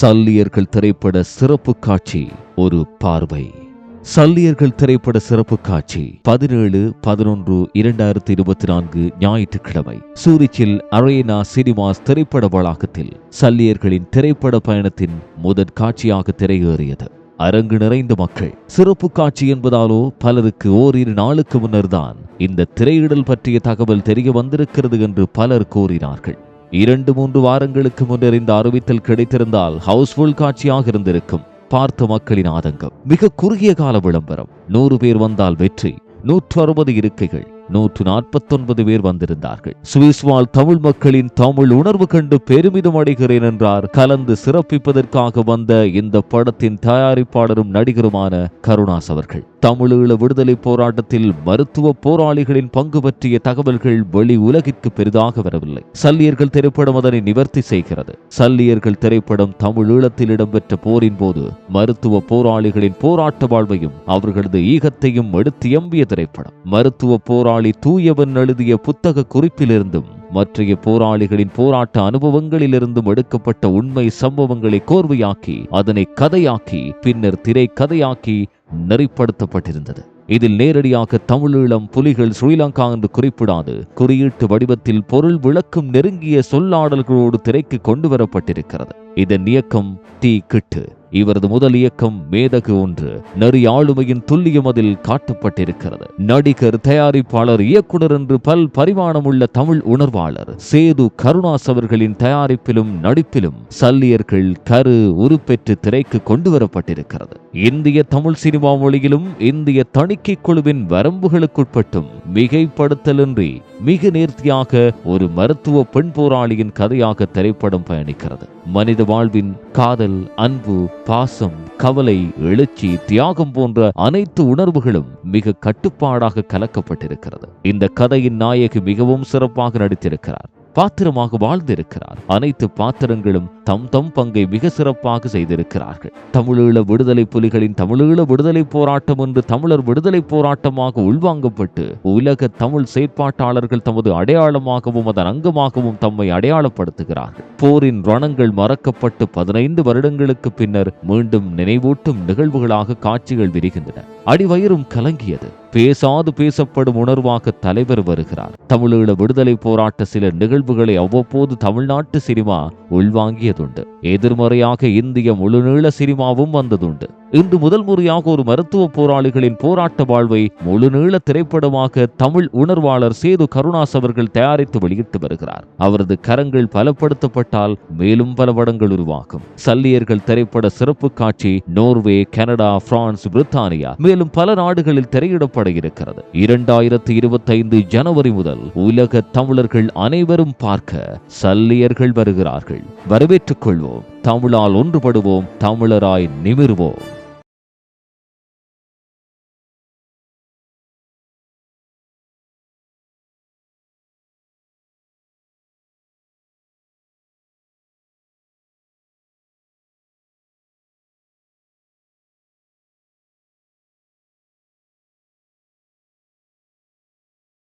சல்லியர்கள் திரைப்பட சிறப்பு காட்சி ஒரு பார்வை. சல்லியர்கள் திரைப்பட சிறப்பு காட்சி பதினேழு பதினொன்று இரண்டாயிரத்தி இருபத்தி நான்கு ஞாயிற்றுக்கிழமை. சூரிச்சில் அரேனா சினிமாஸ் திரைப்பட வளாகத்தில் சல்லியர்களின் திரைப்பட பயணத்தின் முதற் காட்சியாக திரையேறியது. அரங்கு நிறைந்த மக்கள். சிறப்பு காட்சி என்பதாலோ பலருக்கு ஓரிரு நாளுக்கு முன்னர்தான் இந்த திரையிடல் பற்றிய தகவல் தெரிய வந்திருக்கிறது என்று பலர் கூறினார்கள். இரண்டு மூன்று வாரங்களுக்கு முன்னர் இந்த அறிவித்தல் கிடைத்திருந்தால் ஹவுஸ்ஃபுல் காட்சியாக இருந்திருக்கும். பார்த்த மக்களின் ஆதங்கம். மிக குறுகிய கால விளம்பரம். நூறு பேர் வந்தால் வெற்றி. நூற்று அறுபது இருக்கைகள். நூற்று நாற்பத்தொன்பது பேர் வந்திருந்தார்கள். சுவிஸ் வாழ் தமிழ் மக்களின் தமிழ் உணர்வு கண்டு பெருமிதம் அடைகிறேன் என்றார். கலந்து சிறப்பிப்பதற்காக வந்த இந்த படத்தின் தயாரிப்பாளரும் நடிகருமான கருணாஸ் அவர்கள். தமிழீழ விடுதலை போராட்டத்தில் மருத்துவ போராளிகளின் பங்கு பற்றிய தகவல்கள் வெளி உலகிற்கு பெரிதாக வரவில்லை. சல்லியர்கள் திரைப்படம் அதனை நிவர்த்தி செய்கிறது. சல்லியர்கள் திரைப்படம் தமிழீழத்தில் இடம்பெற்ற போரின் போது மருத்துவ போராளிகளின் போராட்ட வாழ்வையும் அவர்களது ஈகத்தையும் எடுத்து எம்பிய திரைப்படம். மருத்துவ போராளி தூயவன் எழுதிய புத்தக குறிப்பிலிருந்தும் மற்றைய போராளிகளின் போராட்ட அனுபவங்களிலிருந்தும் எடுக்கப்பட்ட உண்மை சம்பவங்களை கோர்வையாக்கி அதனை கதையாக்கி பின்னர் திரை கதையாக்கி நெறிப்படுத்தப்பட்டிருந்தது. இதில் நேரடியாக தமிழீழம் புலிகள் ஸ்ரீலங்கா என்று குறிப்பிடாது குறியீட்டு வடிவத்தில் பொருள் விளக்கும் நெருங்கிய சொல்லாடல்களோடு திரைக்கு கொண்டு வரப்பட்டிருக்கிறது. இதன் இயக்கம் டி கிட்டு. இவரது முதல் இயக்கம் மேதகு ஒன்று. நெறி ஆளுமையின் துல்லியம் அதில் காட்டப்பட்டிருக்கிறது. நடிகர் தயாரிப்பாளர் இயக்குனர் என்று பல் பரிமாணமுள்ள தமிழ் உணர்வாளர் சேது கருணாஸ் அவர்களின் தயாரிப்பிலும் நடிப்பிலும் சல்லியர்கள் கரு உருப்பெற்று திரைக்கு கொண்டு வரப்பட்டிருக்கிறது இந்திய தமிழ் சினிமா மொழியிலும் இந்திய தணிக்கை குழுவின் வரம்புகளுக்குட்பட்டும் மிகைப்படுத்தலின்றி மிக நேர்த்தியாக ஒரு மருத்துவ பெண் போராளியின் கதையாக திரைப்படம் பயணிக்கிறது. மனித வாழ்வின் காதல் அன்பு பாசம் கவலை எழுச்சி தியாகம் போன்ற அனைத்து உணர்வுகளும் மிக கட்டுப்பாடாக கலக்கப்பட்டிருக்கிறது. இந்த கதையின் நாயகி மிகவும் சிறப்பாக நடித்திருக்கிறார். பாத்திரமாக வாழ்ந்திருக்கிறார். அனைத்து பாத்திரங்களும் தம் தம் பங்கை மிக சிறப்பாக செய்திருக்கிறார்கள். தமிழீழ விடுதலை புலிகளின் தமிழீழ விடுதலை போராட்டம் என்று தமிழர் விடுதலை போராட்டமாக உள்வாங்கப்பட்டு உலக தமிழ் செயற்பாட்டாளர்கள் தமது அடையாளமாகவும் அதன் அங்கமாகவும் தம்மை அடையாளப்படுத்துகிறார்கள். போரின் ரணங்கள் மறக்கப்பட்டு பதினைந்து வருடங்களுக்கு பின்னர் மீண்டும் நினைவூட்டும் நிகழ்வுகளாக காட்சிகள் விரிகின்றன. அடிவயிறும் கலங்கியது. பேசாது பேசப்படும் உணர்வாக தலைவர் வருகிறார். தமிழீழ விடுதலை போராட்ட சில நிகழ்வுகளை அவ்வப்போது தமிழ்நாட்டு சினிமா உள்வாங்கியதுண்டு. எதிர்மறையாக இந்திய முழுநீள சினிமாவும் வந்ததுண்டு. இன்று முதல் முறையாக ஒரு மருத்துவ போராளிகளின் போராட்ட வாழ்வை முழுநீள திரைப்படமாக தமிழ் உணர்வாளர் சேது கருணாஸ் அவர்கள் தயாரித்து வெளியிட்டு வருகிறார். அவரது கரங்கள் பலப்படுத்தப்பட்டால் மேலும் பல படங்கள் உருவாகும். சல்லியர்கள் திரைப்பட சிறப்பு காட்சி நோர்வே கனடா பிரான்ஸ் பிரித்தானியா மேலும் பல நாடுகளில் திரையிடப்பட இருக்கிறது. இரண்டாயிரத்தி இருபத்தைந்து ஜனவரி முதல் உலக தமிழர்கள் அனைவரும் பார்க்க சல்லியர்கள் வருகிறார்கள். வரவேற்றுக் கொள்வோம். தமிழால் ஒன்றுபடுவோம் தமிழராய் நிமிர்வோம்.